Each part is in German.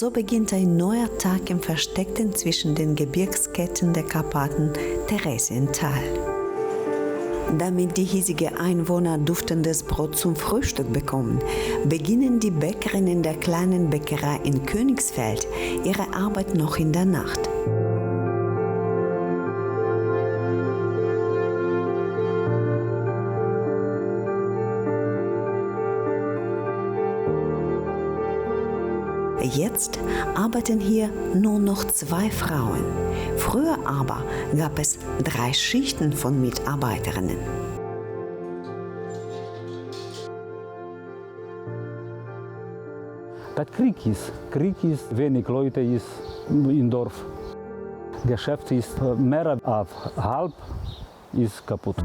So beginnt ein neuer Tag im Versteckten zwischen den Gebirgsketten der Karpaten Theresiental. Damit die hiesigen Einwohner duftendes Brot zum Frühstück bekommen, beginnen die Bäckerinnen der kleinen Bäckerei in Königsfeld ihre Arbeit noch in der Nacht. Jetzt arbeiten hier nur noch zwei Frauen. Früher aber gab es drei Schichten von Mitarbeiterinnen. Das Krieg ist. Krieg ist, wenig Leute ist im Dorf. Geschäft ist mehr als halb ist kaputt.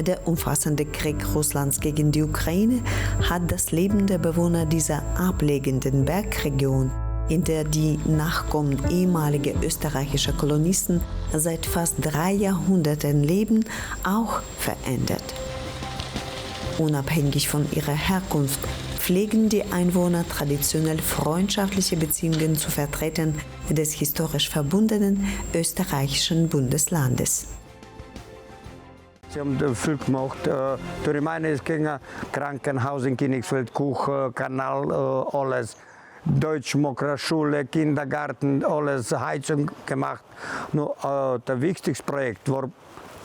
Der umfassende Krieg Russlands gegen die Ukraine hat das Leben der Bewohner dieser ablegenden Bergregion, in der die Nachkommen ehemaliger österreichischer Kolonisten seit fast drei Jahrhunderten leben, auch verändert. Unabhängig von ihrer Herkunft pflegen die Einwohner traditionell freundschaftliche Beziehungen zu Vertretern des historisch verbundenen österreichischen Bundeslandes. Sie haben viel gemacht. Äh, Durch meine es ging Krankenhaus in Königsfeld, Kuchen, Kanal, äh, alles. Deutsch, Schule, Kindergarten, alles Heizung gemacht. Nur äh, das wichtigste Projekt war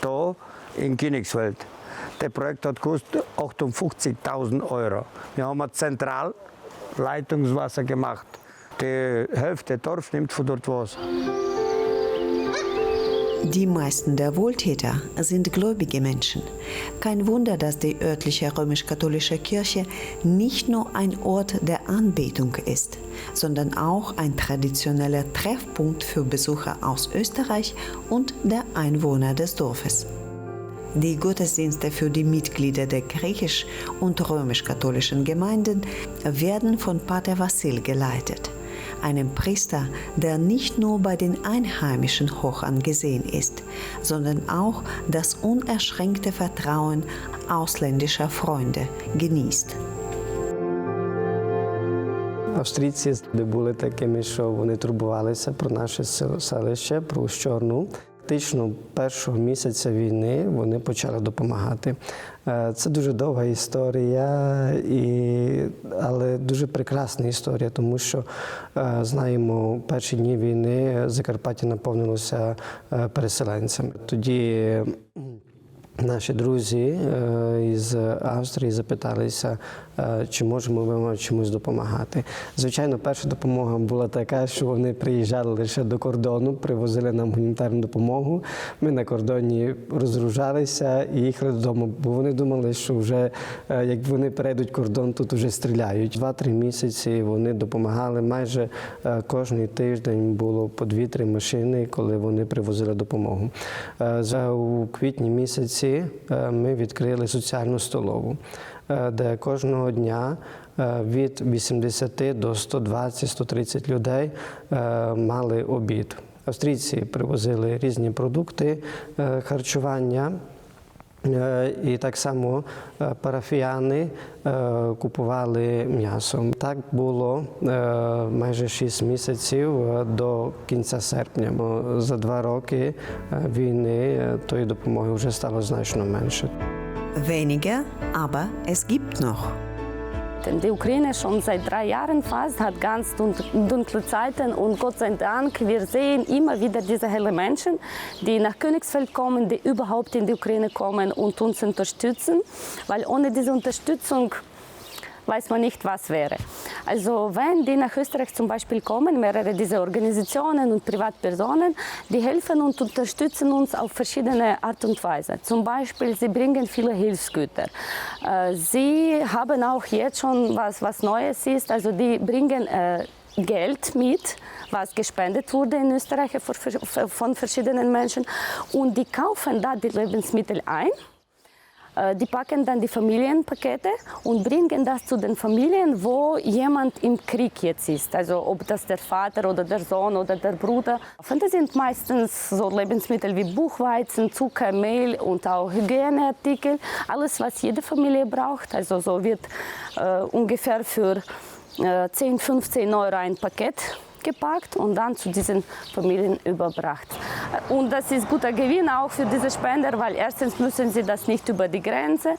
da in Königsfeld. Das Projekt hat gekostet 58.000 Euro. Wir haben zentral Leitungswasser gemacht. Die Hälfte des Dorf nimmt von dort Wasser. Die meisten der Wohltäter sind gläubige Menschen. Kein Wunder, dass die örtliche römisch-katholische Kirche nicht nur ein Ort der Anbetung ist, sondern auch ein traditioneller Treffpunkt für Besucher aus Österreich und der Einwohner des Dorfes. Die Gottesdienste für die Mitglieder der griechisch- und römisch-katholischen Gemeinden werden von Pater Vassil geleitet einem Priester, der nicht nur bei den Einheimischen hoch angesehen ist, sondern auch das unerschränkte Vertrauen ausländischer Freunde genießt. Австрійці були такими, що вони турбувалися про наше селище, про Щорну. Фактично першого місяця війни вони почали допомагати. Е, це дуже довга історія, і, але дуже прекрасна історія, тому що е, знаємо, перші дні війни Закарпаття наповнилося е, переселенцями. Тоді Наші друзі із Австрії запиталися, чи можемо ми вам чомусь допомагати. Звичайно, перша допомога була така, що вони приїжджали лише до кордону, привозили нам гуманітарну допомогу. Ми на кордоні розгружалися і їхали додому, бо вони думали, що вже як вони перейдуть кордон, тут вже стріляють. Два-три місяці вони допомагали. Майже кожний тиждень було по дві-три машини, коли вони привозили допомогу. У квітні місяці ми відкрили соціальну столову, де кожного дня від 80 до 120-130 людей мали обід. Австрійці привозили різні продукти харчування. І так само парафіяни купували м'ясо. Так було майже 6 місяців до кінця серпня. За два роки війни тої допомоги вже стало значно менше. Weniger, aber es gibt noch. Die Ukraine schon seit drei Jahren fast hat ganz dunkle Zeiten und Gott sei Dank, wir sehen immer wieder diese hellen Menschen, die nach Königsfeld kommen, die überhaupt in die Ukraine kommen und uns unterstützen, weil ohne diese Unterstützung weiß man nicht, was wäre. Also wenn die nach Österreich zum Beispiel kommen, mehrere dieser Organisationen und Privatpersonen, die helfen und unterstützen uns auf verschiedene Art und Weise. Zum Beispiel, sie bringen viele Hilfsgüter. Äh, sie haben auch jetzt schon was, was Neues ist, also die bringen äh, Geld mit, was gespendet wurde in Österreich von verschiedenen Menschen und die kaufen da die Lebensmittel ein die packen dann die Familienpakete und bringen das zu den Familien, wo jemand im Krieg jetzt ist. Also ob das der Vater oder der Sohn oder der Bruder. Das sind meistens so Lebensmittel wie Buchweizen, Zucker, Mehl und auch Hygieneartikel. Alles, was jede Familie braucht. Also so wird äh, ungefähr für äh, 10, 15 Euro ein Paket gepackt und dann zu diesen Familien überbracht. Und das ist guter Gewinn auch für diese Spender, weil erstens müssen sie das nicht über die Grenze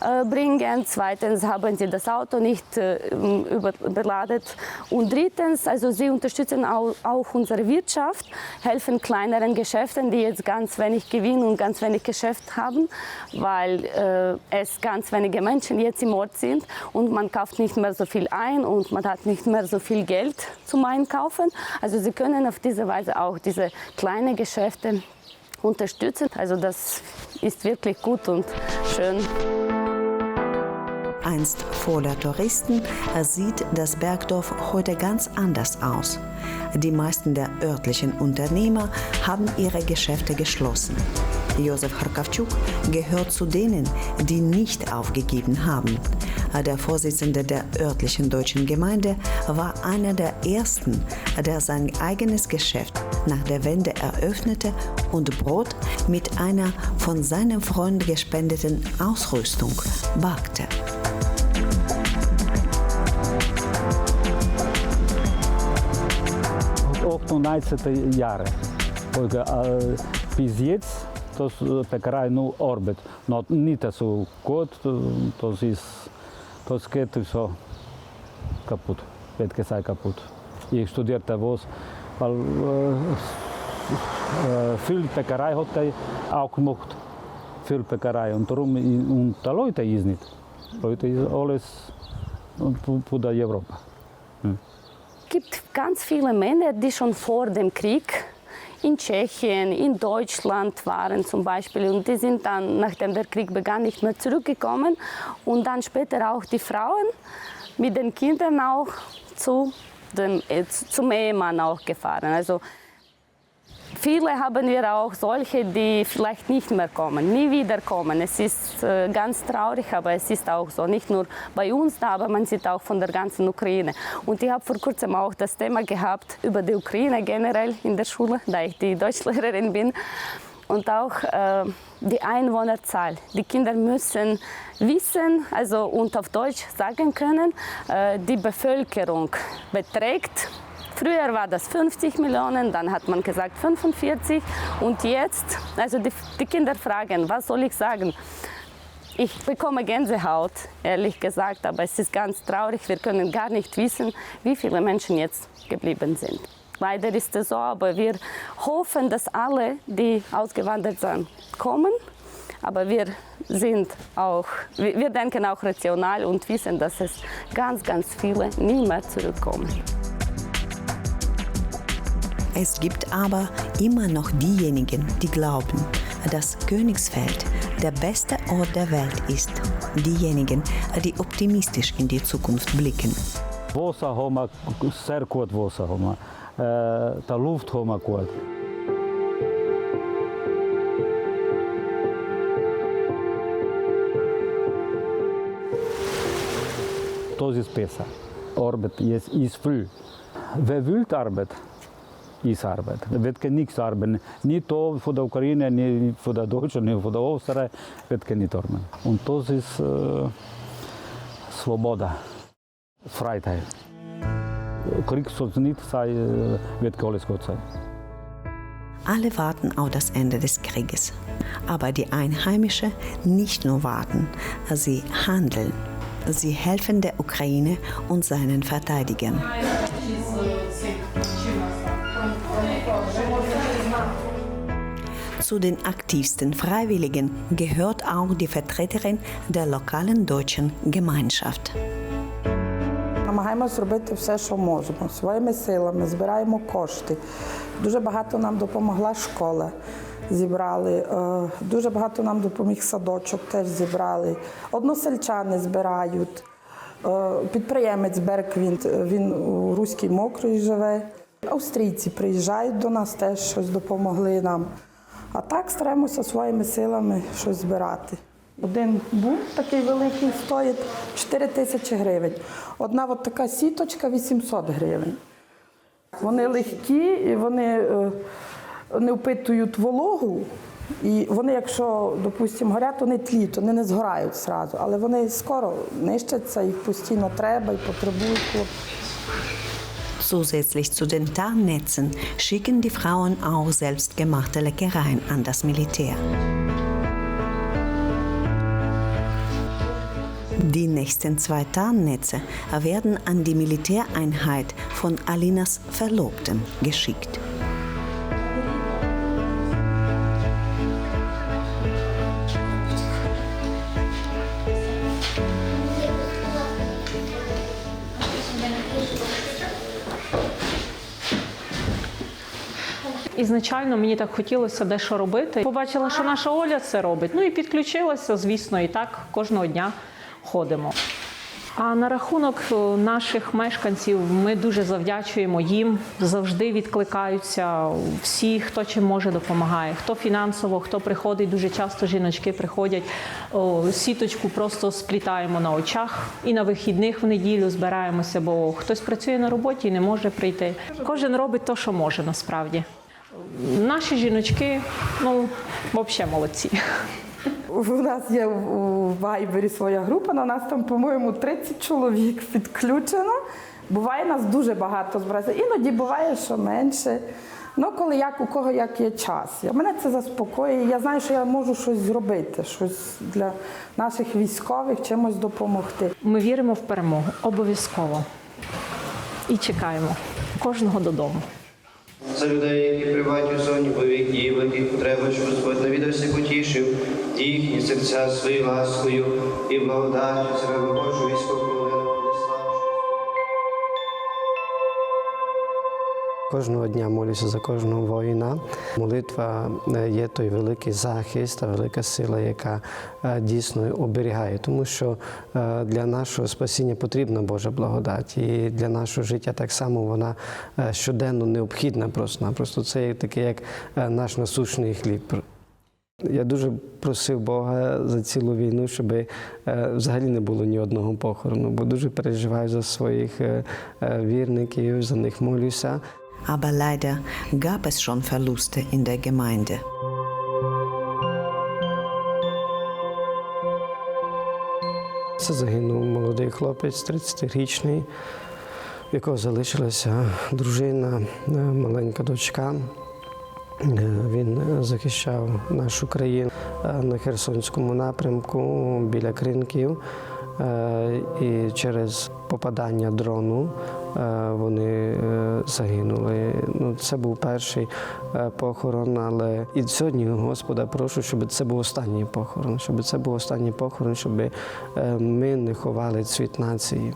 äh, bringen, zweitens haben sie das Auto nicht äh, über, überladet und drittens, also sie unterstützen auch, auch unsere Wirtschaft, helfen kleineren Geschäften, die jetzt ganz wenig Gewinn und ganz wenig Geschäft haben, weil äh, es ganz wenige Menschen jetzt im Ort sind und man kauft nicht mehr so viel ein und man hat nicht mehr so viel Geld zum Einkaufen. Also sie können auf diese Weise auch diese kleinen Geschäfte unterstützen. Also das ist wirklich gut und schön. Einst voller Touristen sieht das Bergdorf heute ganz anders aus. Die meisten der örtlichen Unternehmer haben ihre Geschäfte geschlossen. Josef Harkavchuk gehört zu denen, die nicht aufgegeben haben. Der Vorsitzende der örtlichen deutschen Gemeinde war einer der ersten, der sein eigenes Geschäft nach der Wende eröffnete und Brot mit einer von seinem Freund gespendeten Ausrüstung backte. От 18 Jahre. Äh, bis jetzt, то пекарай, ну, орбит. Но ніте су код, то із то скет і все капут. Петки сай капут. І студірте воз. Viel Bäckerei hat er auch gemacht. Viel Bäckerei. Und darum, und die Leute ist nicht. Leute ist alles von der Europa. Hm. Es gibt ganz viele Männer, die schon vor dem Krieg in Tschechien, in Deutschland waren zum Beispiel und die sind dann, nachdem der Krieg begann, nicht mehr zurückgekommen und dann später auch die Frauen mit den Kindern auch zu dem, äh, zum Ehemann auch gefahren. Also Viele haben wir auch solche, die vielleicht nicht mehr kommen, nie wieder kommen. Es ist äh, ganz traurig, aber es ist auch so. Nicht nur bei uns da, aber man sieht auch von der ganzen Ukraine. Und ich habe vor kurzem auch das Thema gehabt über die Ukraine generell in der Schule, da ich die Deutschlehrerin bin. Und auch äh, die Einwohnerzahl. Die Kinder müssen wissen, also und auf Deutsch sagen können, äh, die Bevölkerung beträgt Früher war das 50 Millionen, dann hat man gesagt 45 und jetzt, also die, die Kinder fragen, was soll ich sagen? Ich bekomme Gänsehaut, ehrlich gesagt, aber es ist ganz traurig. Wir können gar nicht wissen, wie viele Menschen jetzt geblieben sind. Leider ist es so, aber wir hoffen, dass alle, die ausgewandert sind, kommen. Aber wir sind auch, wir denken auch rational und wissen, dass es ganz, ganz viele nie mehr zurückkommen. Es gibt aber immer noch diejenigen, die glauben, dass Königsfeld der beste Ort der Welt ist. Diejenigen, die optimistisch in die Zukunft blicken. Wasser haben wir sehr gut Wasser haben wir. Äh, die Luft haben wir gut. Das ist besser. Arbeit ist, ist viel. Wer will Arbeit, arbeiten. Nicht da von der Ukraine, nicht von der Deutschen, nicht von der Österreich, wird kein nicht arbeiten. Und das ist äh, Svoboda, Freiheit. Krieg soll es nicht sein, wird alles gut sein. Alle warten auf das Ende des Krieges. Aber die Einheimischen nicht nur warten, sie handeln. Sie helfen der Ukraine und seinen Verteidigern. Zu den aktivsten Freiwilligen gehört auch die Vertreterin der lokalen deutschen Gemeinschaft. Намагаємось робити все, що можемо, своїми силами, збираємо кошти. Дуже багато нам допомогла школа. Зібрали, дуже багато нам допоміг садочок, теж зібрали. Односельчани збирають. Підприємець Берк, він, у Руській Мокрої живе. Австрійці приїжджають до нас, теж щось допомогли нам. А так стараємося своїми силами щось збирати. Один був такий великий, стоїть 4 тисячі гривень. Одна от така сіточка 800 гривень. Вони легкі і вони е, не впитують вологу, І вони, якщо, допустимо, горять, вони тліють, вони не згорають зразу, але вони скоро нищаться, їх постійно треба і потребують. Zusätzlich zu den Tarnnetzen schicken die Frauen auch selbstgemachte Leckereien an das Militär. Die nächsten zwei Tarnnetze werden an die Militäreinheit von Alinas Verlobtem geschickt. Ізначально мені так хотілося дещо робити. Побачила, що наша Оля це робить. Ну і підключилася, звісно, і так кожного дня ходимо. А на рахунок е, наших мешканців ми дуже завдячуємо їм. Завжди відкликаються всі, хто чим може допомагає. Хто фінансово, хто приходить. Дуже часто жіночки приходять. Сіточку просто сплітаємо на очах. І на вихідних в неділю збираємося, бо хтось працює на роботі і не може прийти. Кожен робить те, що може насправді. Наші жіночки, ну, взагалі молодці. У нас є у Вайбері своя група, на нас там, по-моєму, 30 чоловік підключено. Буває нас дуже багато збирається. Іноді буває, що менше. Ну, коли як у кого як є час. Мене це заспокоює. Я знаю, що я можу щось зробити, щось для наших військових, чимось допомогти. Ми віримо в перемогу обов'язково і чекаємо кожного додому. За людей, які приватні у зоні бойових дій, яких потреба, що Господь навідався потішив їхні серця своєю ласкою і благодаттю серед Божого військового Кожного дня молюся за кожного воїна. Молитва е, є той великий захист, та велика сила, яка е, дійсно оберігає, тому що е, для нашого спасіння потрібна Божа благодать. І для нашого життя так само вона щоденно необхідна просто-напросто. Це є таке, як наш насущний хліб. Я дуже просив Бога за цілу війну, щоб взагалі не було ні одного похорону, бо дуже переживаю за своїх вірників, за них молюся. Aber leider gab es schon Verluste in der Gemeinde. Це загинув молодий хлопець, 30-річний, в якого залишилася дружина, е, маленька дочка. Е, Він захищав нашу країну е, на Херсонському напрямку біля Кринків. І через попадання дрону вони е, загинули. Ну, це був перший е, похорон, але і сьогодні Господа прошу, щоб це був останній похорон, щоб це був останній похорон, щоб е, ми не ховали цвіт нації.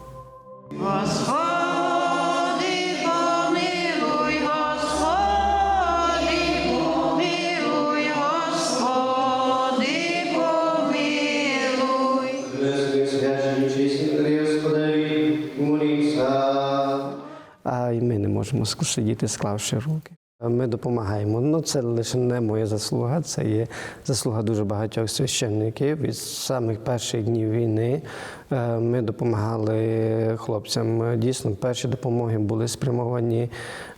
Можемо сидіти, склавши руки. Ми допомагаємо. Ну це лише не моя заслуга, це є заслуга дуже багатьох священників. Від самих перших днів війни е, ми допомагали хлопцям. Дійсно, перші допомоги були спрямовані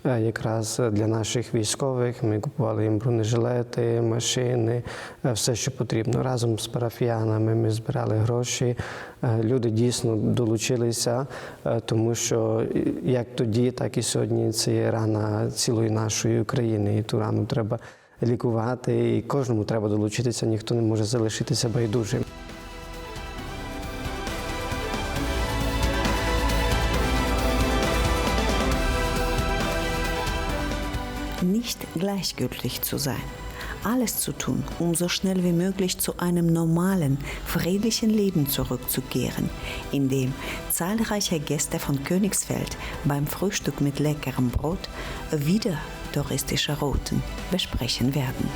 е, якраз для наших військових. Ми купували їм бронежилети, машини, е, все, що потрібно. Разом з парафіянами ми збирали гроші. Е, Люди дійсно долучилися, е, тому що як тоді, так і сьогодні це є рана цілої нашої України. І ту рану треба лікувати, і кожному треба долучитися, ніхто не може залишитися байдужим. Nicht gleichgültig zu sein. Alles zu tun, um so schnell wie möglich zu einem normalen, friedlichen Leben zurückzukehren, in dem zahlreiche Gäste von Königsfeld beim Frühstück mit leckerem Brot wieder touristische Routen besprechen werden.